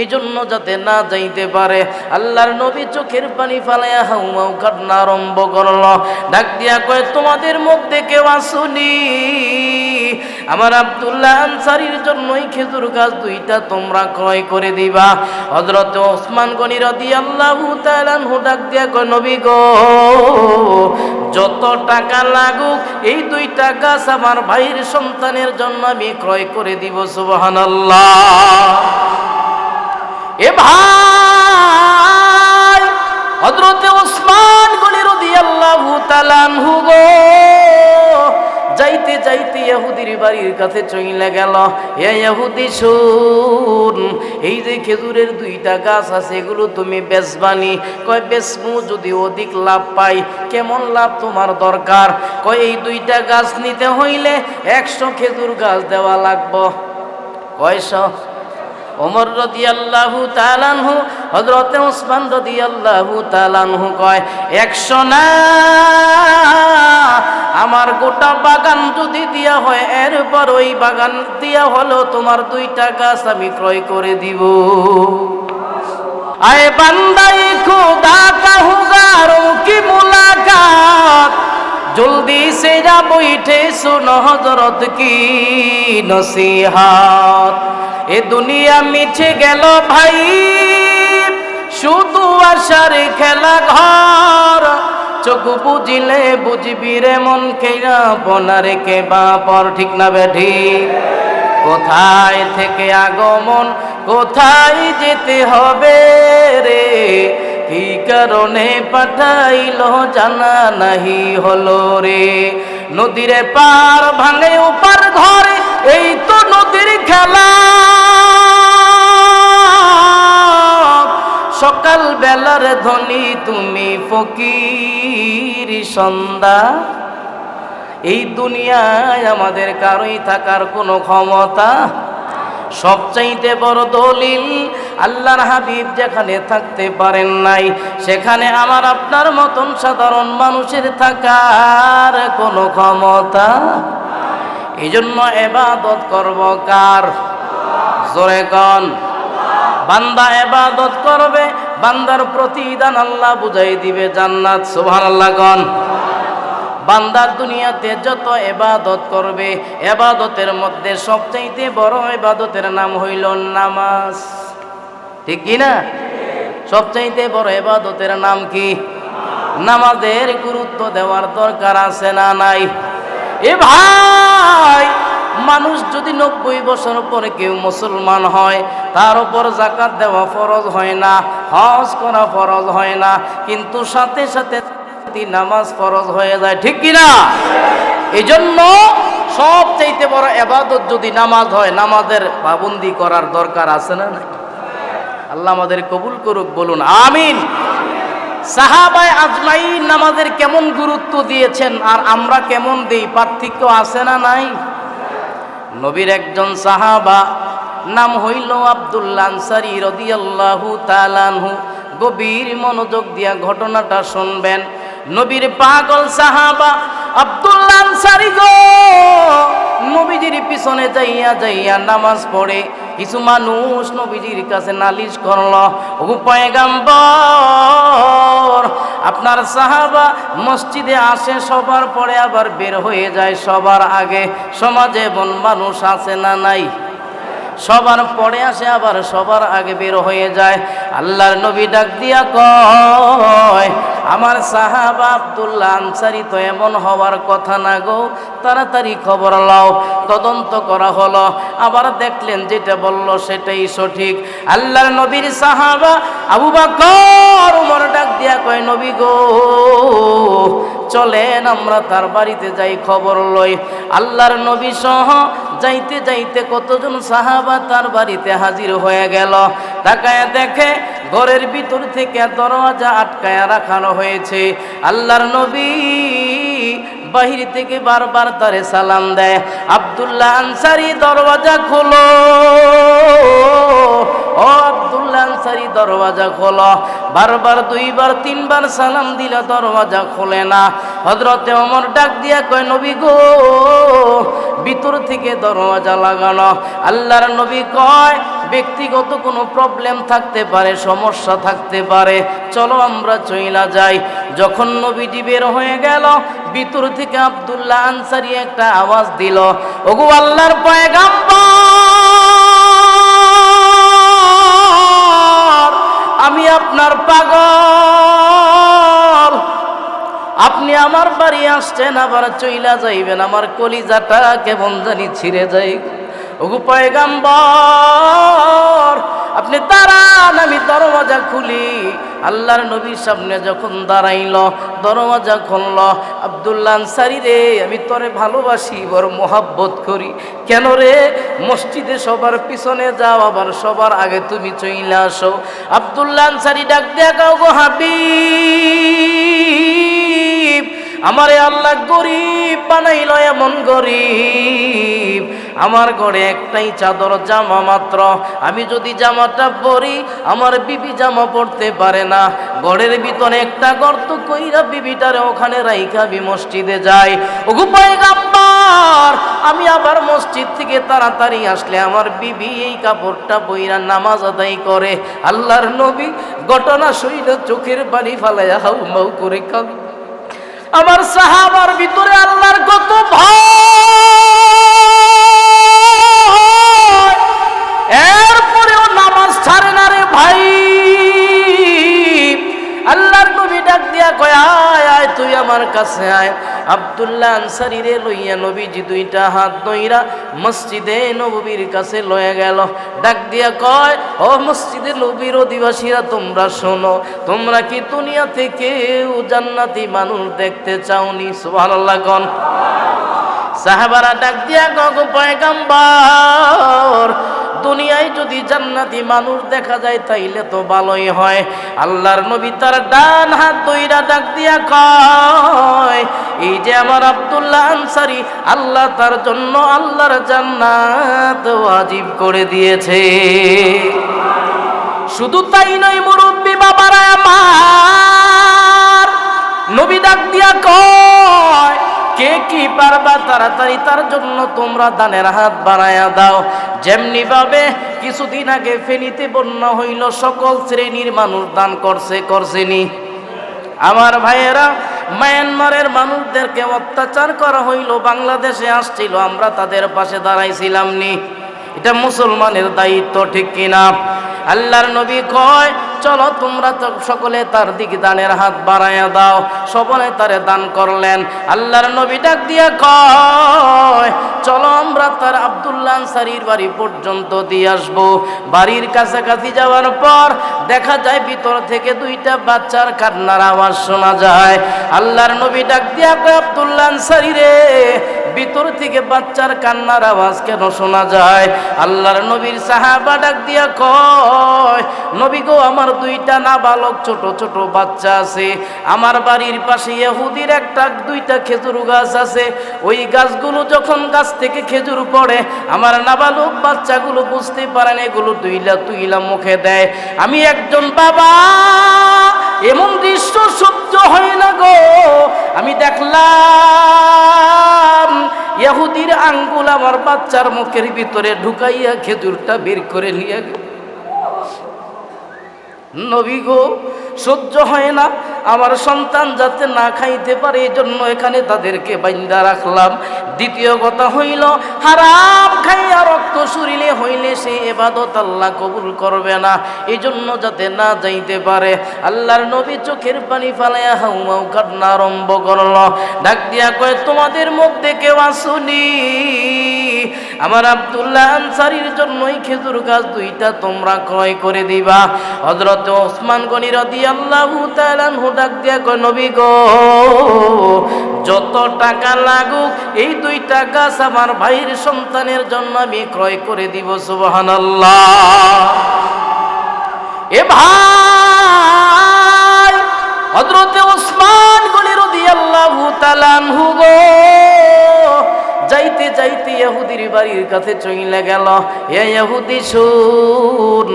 এই জন্য যাতে না যাইতে পারে। আল্লাহর নবী চোখের পানি ফালাইয়া হাউমাউ কান্না আরম্ভ করল। ডাক দিয়া কয়, তোমাদের মধ্যে কেউ আসুনি? আমার আব্দুল্লাহ আনসারির জন্যই খেজুর গাছ দুইটা তোমরা ক্রয় করে দিবা। হজরত ওসমান গনি রদি আল্লাহ তালানহু ডাক দিয়া কয়, নবী গো, যত টাকা লাগুক, এই দুইটা গাছ আমার ভাইয়ের সন্তানের জন্য আমি ক্রয় করে দিব, সুবহানাল্লাহ। এ ভাই হজরতে ওসমান গনি রদি আল্লাহ তালানহু গো, যাইতে যাইতে ইহুদির বাড়ির কাছে চইলে গেল। এ ইহুদি শুন, এই যে খেজুরের দুইটা গাছ আছে, এগুলো তুমি বেচবানি। কয়, বেচমু যদি অধিক লাভ পাই, কেমন লাভ তোমার দরকার? কয়, এই দুইটা গাছ নিতে হইলে একশো খেজুর গাছ দেওয়া লাগবো। কয়শো? ওমর রদি আল্লাহু তালানহু হজরতে ওসমান রদি আল্লাহু তালানহু কয় একশো না আমার গোটা বাগান যদি দিয়া হয়, এরপর ওই বাগান দিয়া হলো তোমার দুইটা গাছ আমি ক্রয় করে দিব। আয় বান্দাই, খুদা কাহুগারো কি মুলাকাত? জলদি সে যা বইঠে শুনো হজরত কি নসিহাত? এ দুনিয়া মিছে গেল ভাই। শুধু আশার খেলা ঘর। চোখ বুঝিলে বুঝবি রে মন খেয়া বনারে কে বাপর ঠিক না বেঠি? কোথায় থেকে আগমন, কোথায় যেতে হবে রে? কি কারণে পাঠাইল জানা নাহি হলো রে? নদীরে পার ভাঙে উপার ঘরে এই তো নদীর খেলা। সকাল বেলার ধনী তুমি ফকির সন্ধ্যা। এই দুনিয়ায় আমাদের কারোই থাকার কোনো ক্ষমতা। সবচাইতে বড় দলিল, আল্লাহর হাবিব যেখানে থাকতে পারেন নাই, সেখানে আমার আপনার মতন সাধারণ মানুষের থাকার কোনো ক্ষমতা। এই জন্য এবাদত করব কার? জোরে কন। বান্দা এবাদত করবে, বান্দার প্রতিদান আল্লাহ বুঝাই দিবে জান্নাত সুবহান আল্লাহ গন বান্দার দুনিয়াতে যত এবাদত করবে, এবাদতের মধ্যে সবচাইতে বড় এবাদতের নাম হইল নামাজ। ঠিক কি না? সবচাইতে বড় এবাদতের নাম কি? নামাজের গুরুত্ব দেওয়ার দরকার আছে না নাই? এ ভাই, মানুষ যদি নব্বই বছর পরে কেউ মুসলমান হয়, তার উপর জাকাত দেওয়া ফরজ হয় না, হজ করা ফরজ হয় না, কিন্তু সাথে সাথে নামাজ ফরজ হয়ে যায়, ঠিক কিনা এই জন্য সব চাইতে বড় এবাদত যদি নামাজ হয়, নামাজের পাবন্দি করার দরকার আছে না আল্লাহ আমাদের কবুল করুক, বলুন, আমিন। সাহাবায় আজমাই নামাজের কেমন গুরুত্ব দিয়েছেন আর আমরা কেমন দিই? পার্থক্য আছে না নাই? নবীর একজন সাহাবা, নাম হইল আব্দুল্লা রদিয়াল্লাহু তালানহু গভীর মনোযোগ দিয়া ঘটনাটা শুনবেন। নবীর পাগল সাহাবা আব্দুল্লা আনসারি গো! নবীজির পিছনে যাইয়া যাইয়া নামাজ পড়ে, কিছু মানুষ নবীজির কাছে নালিশ করল ও পয়গাম্বর, আপনার সাহাবা মসজিদে আসে, সবার পরে আবার বের হয়ে যায়, সবার আগে সমাজে বন মানুষ আছে না নাই? সবার পরে আসে, আবার সবার আগে বের হয়ে যায়। আল্লাহর নবী ডাক দিয়া কয় আমার সাহাবা আব্দুল্লাহ আনসারি তো এমন হওয়ার কথা না গো। তাড়াতাড়ি খবর লাও তদন্ত করা হলো। আবার দেখলেন যেটা বলল সেটাই সঠিক। আল্লাহর নবীর সাহাবা আবু বাকর, উমর ডাক দিয়া কয়, নবী গো, চলেন আমরা তার বাড়িতে যাই খবর লই। আল্লাহর নবী সহ যাইতে যাইতে কতজন সাহাবা তার বাড়িতে হাজির হয়ে গেল। তাকায় দেখে ঘরের ভিতর থেকে দরওয়াজা আটকায় রাখানো হয়েছে। আল্লাহর নবী বাহির থেকে বারবার তারে সালাম দেয়। আব্দুল্লাহ আনসারি দরওয়াজা খোলো। ও আব্দুল্লাহ আনসারি দরওয়াজা খোলো। বারবার দুইবার, তিনবার সালাম দিলে দরওয়াজা খোলে না। হজরতে অমর ডাক দিয়া কয়, নবী গো, ভিতর থেকে দরওয়াজা লাগানো। আল্লাহর নবী কয় ব্যক্তিগত কোনো প্রবলেম থাকতে পারে, সমস্যা থাকতে পারে, চলো আমরা চইলা যাই। যখন নবীজি বের হয়ে গেল, ভিতর থেকে আব্দুল্লাহ আনসারি একটা আওয়াজ দিল, ওগো আল্লাহর পয়গাম্বর, আমি আপনার পাগল। আপনি আমার বাড়ি আসছেন, আবার চইলা যাইবেন, আমার কলিজাটা কেমন জানি ছিঁড়ে যাই পয়গাম্বর, আপনি দাঁড়ান, আমি দরওয়াজা খুলি। আল্লাহর নবীর সামনে যখন দাঁড়াইল, দরওয়াজা খুলল আবদুল্লাহ আনসারি রে, আমি তোরে ভালোবাসি, বড় মোহাব্বত করি। কেন রে? মসজিদে সবার পিছনে যাও, আবার সবার আগে তুমি চইলে আসো। আবদুল্লাহ আনসারি ডাক কাউ গো হাবিব। আমারে আল্লাহ গরিব বানাইল এমন গরিব। আমার ঘরে একটাই চাদর, জামা মাত্র। আমি যদি জামাটা পরি, আমার বিবি জামা পড়তে পারে না। ঘরের ভিতরে একটা গর্ত কইরা বিবিটারে ওখানে রাইখা বি মসজিদে যাই। ওগু পয়গাম্বর, আমি আবার মসজিদ থেকে তাড়াতাড়ি আসলে আমার বিবি এই কাপড়টা বইরা নামাজ আদায় করে। আল্লাহর নবী ঘটনা সইল চোখের পানি ফালাইয়া হাউ মাউ করে কাঁদে। আমার সাহাবার ভিতরে আল্লাহর কত ভয়। এরপরেও নামাজ ছাড়ে না রে ভাই। নবী ডাক দিয়া কয়, আয় তুই আমার কাছে আয়। আব্দুল্লাহ আনসারি রে লইয়া নবীজি দুইটা হাত দইরা মসজিদে নবীর কাছে লয়ে গেল। ডাক দিয়া কয়, ও মসজিদে নবীর অধিবাসীরা, তোমরা শোনো, তোমরা কি দুনিয়া থেকে জান্নাতি মানুষ দেখতে চাওনি? সুবহানাল্লাহ গন সাহাবারা ডাক দিয়া গো, পয়গাম্বর যদি জান্নাতি মানুষ দেখা যায়, তাইলে তো ভালোই হয়। আল্লাহর নবী তার ডান হাত দইরা ডাক দিয়া কয়, এই যে আমার আব্দুল্লাহ আনসারি, আল্লাহ তার জন্য আল্লাহর জান্নাত ওয়াজিব করে দিয়েছে। শুধু তাই নয়, মুরব্বী বাবারা আমার, নবী ডাক দিয়া কয়, কে কি পারবা তাড়াতাড়ি তার জন্য তোমরা দানের হাত বাড়ায়া দাও। যেমনি ভাবে কিছুদিন আগে ফেনীতে বন্যা হইল, সকল শ্রেণির মানুষ দান করছে করছেনি আমার ভাইয়েরা, মায়ানমারের মানুষদেরকে অত্যাচার করা হইল, বাংলাদেশে আসছিল, আমরা তাদের পাশে দাঁড়াইছিলাম নি। এটা মুসলমানের দায়িত্ব, ঠিক কিনা? আল্লাহর নবী কয়, চলো তোমরা তো সকলে তার দিকে দানের হাত বাড়াইয়া দাও সকলে তারে দান করলেন। আল্লাহর নবী ডাক দিয়া কয় চলো আমরা তার আব্দুল্লাহ আনসারির বাড়ি পর্যন্ত দিয়ে আসব। বাড়ির কাছাকাছি যাওয়ার পর দেখা যায় ভিতর থেকে দুইটা বাচ্চার কান্নার আওয়াজ শোনা যায়। আল্লাহর নবী ডাক দিয়া আব্দুল্লাহ আনসারি রে ভিতর থেকে বাচ্চার কান্নার আওয়াজ কেন শোনা যায়? আল্লাহর নবীর সাহাবা ডাক দিয়া কয়, নবী গো, আমার দুইটা নাবালক ছোট ছোট বাচ্চা আছে। আমার বাড়ির পাশে ইহুদির একটা, দুইটা খেজুর গাছ আছে। ওই গাছগুলো যখন গাছ থেকে খেজুর পড়ে, আমার নাবালক বাচ্চাগুলো বুঝতে পারেন এগুলো দুইলা তুইলা মুখে দেয়। আমি একজন বাবা, এমন দৃশ্য সহ্য হয় না গো। আমি দেখলাম ইহুদির আঙ্গুল আমার বাচ্চার মুখের ভিতরে ঢুকাইয়া খেজুরটা বের করে নিয়ে গেল। নবী গো, সহ্য হয় না। আমার সন্তান যাতে না খাইতে পারে এই জন্য এখানে তাদেরকে বাইন্দা রাখলাম। দ্বিতীয় কথা হইল, হারাম খাইয়া রক্ত শরীরে হইলে সে এবাদত আল্লাহ কবুল করবে না এই জন্য যাতে না যাইতে পারে। আল্লাহর নবী চোখের পানি ফালাইয়া হাউমাউ কান্না আরম্ভ করল। ডাক দিয়া কয়, তোমাদের মধ্যে কেউ আসুনি? আমার আব্দুল্লাহ আনসারির জন্যই খেজুর গাছ দুইটা তোমরা ক্রয় করে দিবা। হজরত ওসমান গনি রদি আল্লাহ ডাক দিয়া কয়, নবী গো, যত টাকা লাগুক, এই দুই টাকা আমার ভাইয়ের সন্তানের জন্য আমি ক্রয় করে দিব, সুবহানাল্লাহ। এ ভাই হজরতে ওসমান গনি রদি আল্লাহ তালানহু গো যাইতে যাইতে ইহুদির বাড়ির কাছে চইলে গেল। এ ইহুদি শুন,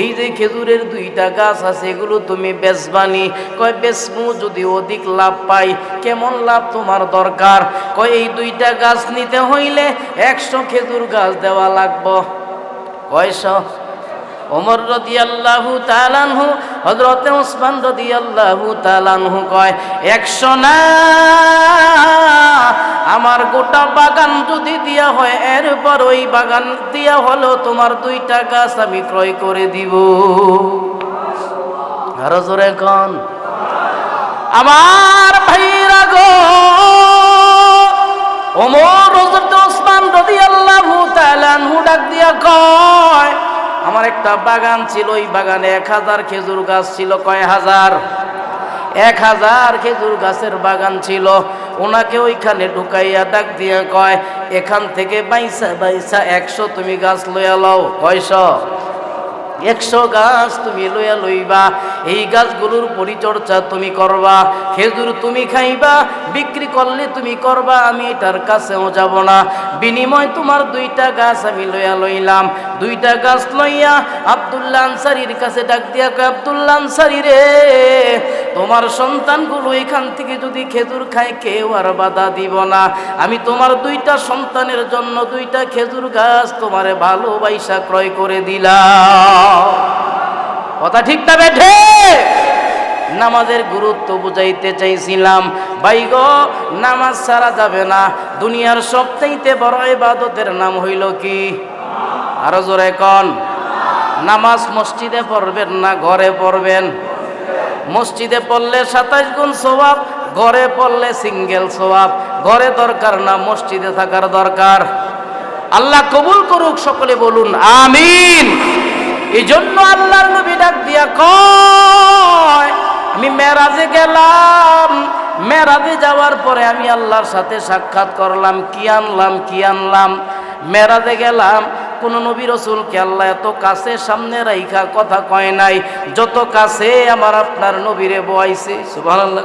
এই যে খেজুরের দুইটা গাছ আছে, এগুলো তুমি বেচবানি। কয়, বেচমু যদি অধিক লাভ পাই, কেমন লাভ তোমার দরকার? কয়, এই দুইটা গাছ নিতে হইলে একশো খেজুর গাছ দেওয়া লাগবো। কয়শো? ওমর রদি আল্লাহু তালানহু হজরত ওসমান রদি আল্লাহু তালানহু কয়, একশো না, আমার গোটা বাগান যদি দিয়া হয়, এরপর ওই বাগান দিয়া হলো তোমার দুইটা গাছ আমি ক্রয় করে দিব। আরও জোরে কন। আমার ভাইরা গো, ওমর হযরত ওসমান রাদিয়াল্লাহু তাআলা আনহু ডাক দিয়া কয় আমার একটা বাগান ছিল, ওই বাগানে এক হাজার খেজুর গাছ ছিল, কয় হাজার? এক হাজার খেজুর গাছের বাগান ছিল। ওনাকে ওইখানে ঢুকাইয়া ডাক দিয়া কয়, এখান থেকে বাইসা বাইসা একশো তুমি গাছ লইয়া লও। কয়শো? একশো গাছ তুমি লইয়া লইবা, এই গাছগুলোর পরিচর্যা তুমি করবা, খেজুর তুমি খাইবা, বিক্রি করলে তুমি করবা, আমি এটার কাছেও যাব না। বিনিময় তোমার দুইটা গাছ আমি লইয়া লইলাম। দুইটা গাছ লইয়া আবদুল্লাহ আনসারির কাছে ডাক দিয়া কয়, আবদুল্লাহ আনসারি রে, তোমার সন্তানগুলো এখান থেকে যদি খেজুর খায় কেউ আর বাধা দিব না। আমি তোমার দুইটা সন্তানের জন্য দুইটা খেজুর গাছ তোমারে ভালোবাসা ক্রয় করে দিলাম। কথা ঠিক না বেঠে? নামাজের গুরুত্ব বুঝাইতে চাইছিলাম। ভাই গো, নামাজ ছাড়া যাবে না। দুনিয়ার সবচাইতে বড় ইবাদতের নাম হইল কি? আরও জোরে কন। নামাজ মসজিদে পড়বেন না, ঘরে পড়বেন। মসজিদে পড়লে সাতাইশ গুণ স্বভাব ঘরে পড়লে সিঙ্গেল স্বভাব ঘরে দরকার না, মসজিদে থাকার দরকার। আল্লাহ কবুল করুক, সকলে বলুন, আমিন। এই জন্য আল্লাহর নবী ডাক দিয়া কয়, আমি মেরাজে গেলাম। মেরাজে যাওয়ার পরে আমি আল্লাহর সাথে সাক্ষাৎ করলাম। কি আনলাম কি আনলাম? মেরাজে গেলাম। কোন নবী রসুলকে আল্লাহ এত কাছে সামনে রাইখা কথা কয় নাই। যত কাছে আমার আপনার নবীরে বয়াইছে। সুবহানাল্লাহ।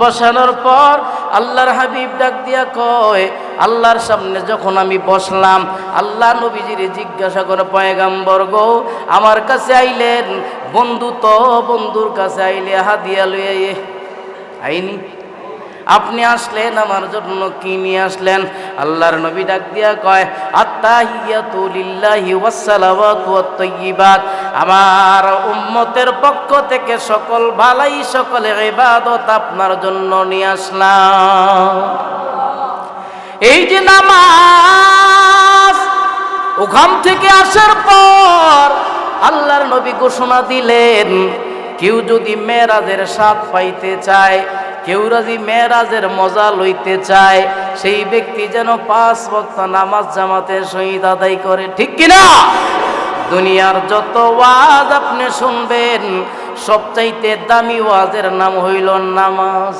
বসানোর পর আল্লাহর হাবিব ডাক দিয়া কয়, আল্লাহর সামনে যখন আমি বসলাম, আল্লাহ নবীজিরে জিজ্ঞাসা করে, পয়গাম্বর গো, আমার কাছে আইলেন? বন্ধু তো বন্ধুর কাছে আইলে হাদিয়া লইয়ে আইনি। আপনি আসলেন আমার জন্য কি নিয়ে আসলেন? আল্লাহর নবী ডাক দিয়া কয়, আত্তাহিয়াতু লিল্লাহি ওয়াসসালাওয়াতু ওয়াত-তাইয়্যিবাত আমার উম্মতের পক্ষ থেকে সকল ভালাই, সকল ইবাদত আপনার জন্য নিয়ে আসলাম। এই যে নামাজ, ওখান থেকে আসার পর আল্লাহর নবী ঘোষণা দিলেন, কেউ যদি মেয়েরাজের স্বাদ পাইতে চায় কেউ রাজি মেয়েরাজের মজা লইতে চায়, সেই ব্যক্তি যেন পাঁচ ভক্ত নামাজ জামাতে শহীদ আদায় করে। ঠিক কিনা? দুনিয়ার যত ওয়াজ আপনি শুনবেন, সবচাইতে দামি ওয়াজের নাম হইল নামাজ।